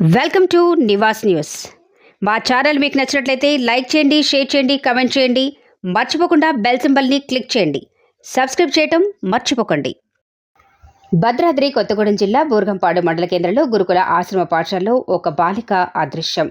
Welcome to Nivas news. మా channel మీకు నచ్చినట్లయితే లైక్ చేయండి షేర్ చేయండి కమెంట్ చేయండి. మర్చిపోకుండా బెల్ సింబల్ని క్లిక్ చేయండి. సబ్స్క్రైబ్ చేయటం మర్చిపోకండి. భద్రాద్రి కొత్తగూడెం జిల్లా బూర్గంపాడు మండల కేంద్రంలో గురుకుల ఆశ్రమ పాఠశాలలో ఒక బాలిక అదృశ్యం.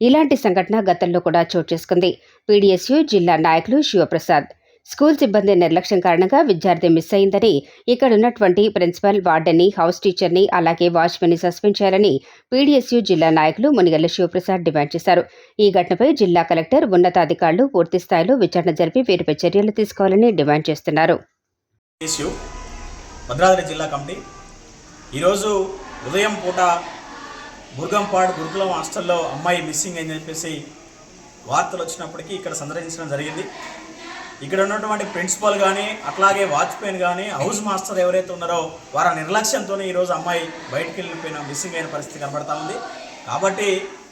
ఇలాంటి సంఘటన గతంలో కూడా చోటు చేసుకుంది. పీడీఎస్యు జిల్లా నాయకులు శివప్రసాద్. స్కూల్ సిబ్బంది నిర్లక్ష్యం కారణంగా విద్యార్థి మిస్ అయిందని ఇక్కడున్నటువంటి ప్రిన్సిపల్ వార్డెన్ని హౌస్ టీచర్ని అలాగే వాచ్మెన్ని సస్పెండ్ చేయాలని పీడీఎస్యూ జిల్లా నాయకులు మునిగల్ల శివప్రసాద్ డిమాండ్ చేశారు. ఈ ఘటనపై జిల్లా కలెక్టర్ ఉన్నతాధికారులు పూర్తి స్థాయిలో విచారణ జరిపి వీరిపై చర్యలు తీసుకోవాలని డిమాండ్ చేస్తున్నారు. భద్రాద్రి జిల్లా కమిటీ. ఈరోజు ఉదయం పూట బుర్గంపాడు గురుకులం హాస్టల్లో అమ్మాయి మిస్సింగ్ అని చెప్పేసి వార్తలు వచ్చినప్పటికీ ఇక్కడ సందర్శించడం జరిగింది. ఇక్కడ ఉన్నటువంటి ప్రిన్సిపల్ కానీ అట్లాగే వాచ్మెన్ కానీ హౌస్ మాస్టర్ ఎవరైతే ఉన్నారో వారి నిర్లక్ష్యంతో ఈరోజు అమ్మాయి బయటికి వెళ్ళిపోయిన మిస్సింగ్ అయిన పరిస్థితి కనబడతా ఉంది. కాబట్టి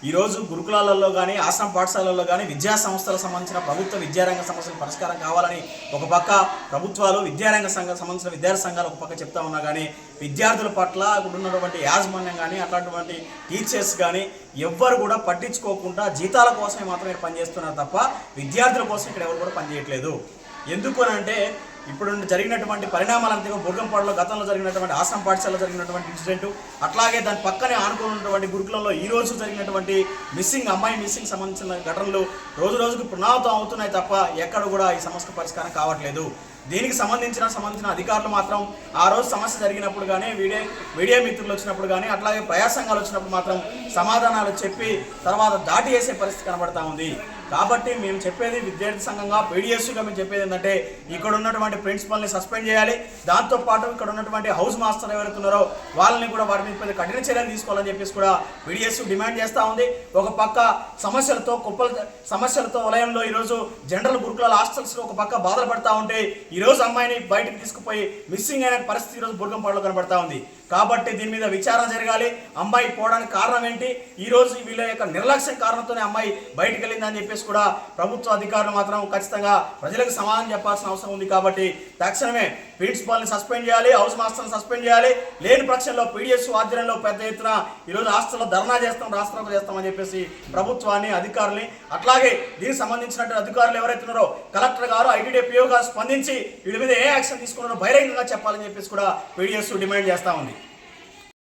ఈరోజు గురుకులాలలో కానీ ఆశ్రమ పాఠశాలల్లో కానీ విద్యా సంస్థలకు సంబంధించిన ప్రభుత్వ విద్యారంగ సమస్యలు పరిష్కారం కావాలని ఒక పక్క ప్రభుత్వాలు విద్యారంగ సంఘ సంబంధించిన విద్యార్థి సంఘాలు ఒక పక్క చెప్తా ఉన్నా కానీ విద్యార్థుల పట్ల ఇప్పుడు ఉన్నటువంటి యాజమాన్యం కానీ అట్లాంటివంటి టీచర్స్ కానీ ఎవ్వరు కూడా పట్టించుకోకుండా జీతాల కోసమే మాత్రమే పనిచేస్తున్నారు తప్ప విద్యార్థుల కోసం ఇక్కడ ఎవరు కూడా పనిచేయట్లేదు. ఎందుకు అని అంటే ఇప్పుడు జరిగినటువంటి పరిణామాలు అంతే బుర్గంపాడులో గతంలో జరిగినటువంటి ఆశ్రమ పాఠశాలలో జరిగినటువంటి ఇన్సిడెంట్ అట్లాగే దాని పక్కనే ఆనుకున్నటువంటి గురుకులంలో ఈ రోజు జరిగినటువంటి మిస్సింగ్ అమ్మాయి మిస్సింగ్ సంబంధించిన ఘటనలు రోజు రోజుకు పునరావృతం అవుతున్నాయి తప్ప ఎక్కడ కూడా ఈ సమస్య పరిష్కారం కావట్లేదు. దీనికి సంబంధించిన సంబంధించిన అధికారులు మాత్రం ఆ రోజు సమస్య జరిగినప్పుడు కానీ వీడియో మీడియా మిత్రులు వచ్చినప్పుడు కానీ అట్లాగే ప్రయాసంగాలు వచ్చినప్పుడు మాత్రం సమాధానాలు చెప్పి తర్వాత దాటి వేసే పరిస్థితి కనబడతా ఉంది. కాబట్టి మేము చెప్పేది విద్యార్థి సంఘంగా పీడిఎస్గా మేము చెప్పేది ఏంటంటే ఇక్కడ ఉన్నటువంటి ప్రిన్సిపల్ని సస్పెండ్ చేయాలి. దాంతోపాటు ఇక్కడ ఉన్నటువంటి హౌస్ మాస్టర్ ఎవరైతే ఉన్నారో వాళ్ళని కూడా వారి మీద కఠిన చర్యలు తీసుకోవాలని చెప్పేసి కూడా పీడిఎస్ డిమాండ్ చేస్తూ ఉంది. ఒక పక్క సమస్యలతో కుప్పల సమస్యలతో వలయంలో ఈరోజు జనరల్ గురుకుల హాస్టల్స్లో ఒక పక్క బాధలు పడతా ఉంటే ఈరోజు అమ్మాయిని బయటకు తీసుకుపోయి మిస్సింగ్ అయిన పరిస్థితి ఈరోజు బుర్గంపాడులో కనబడతా ఉంది. కాబట్టి దీని మీద విచారణ జరగాలి. అమ్మాయి పోవడానికి కారణం ఏంటి? ఈరోజు వీళ్ళ యొక్క నిర్లక్ష్యం కారణంతోనే అమ్మాయి బయటకు వెళ్ళిందని చెప్పేసి కూడా ప్రభుత్వ అధికారులు మాత్రం ఖచ్చితంగా ప్రజలకు సమాధానం చెప్పాల్సిన అవసరం ఉంది కాబట్టి తక్షణమే ప్రిన్సిపాల్ని సస్పెండ్ చేయాలి హౌస్ మాస్టర్ని సస్పెండ్ చేయాలి. లేని పక్షంలో పీడిఎస్ ఆధ్వర్యంలో పెద్ద ఎత్తున ఈరోజు హాస్టల్లో ధర్నా చేస్తాం రాష్ట్రంలో చేస్తామని చెప్పేసి ప్రభుత్వాన్ని అధికారుల్ని అట్లాగే దీనికి సంబంధించినటువంటి అధికారులు ఎవరైతే ఉన్నారో కలెక్టర్ గారు ఐటీడీపీఓ గారు స్పందించి వీళ్ళ మీద ఏ యాక్షన్ తీసుకున్నారో బహిరంగంగా చెప్పాలని చెప్పేసి కూడా పీడిఎస్ డిమాండ్ చేస్తా ఉంది.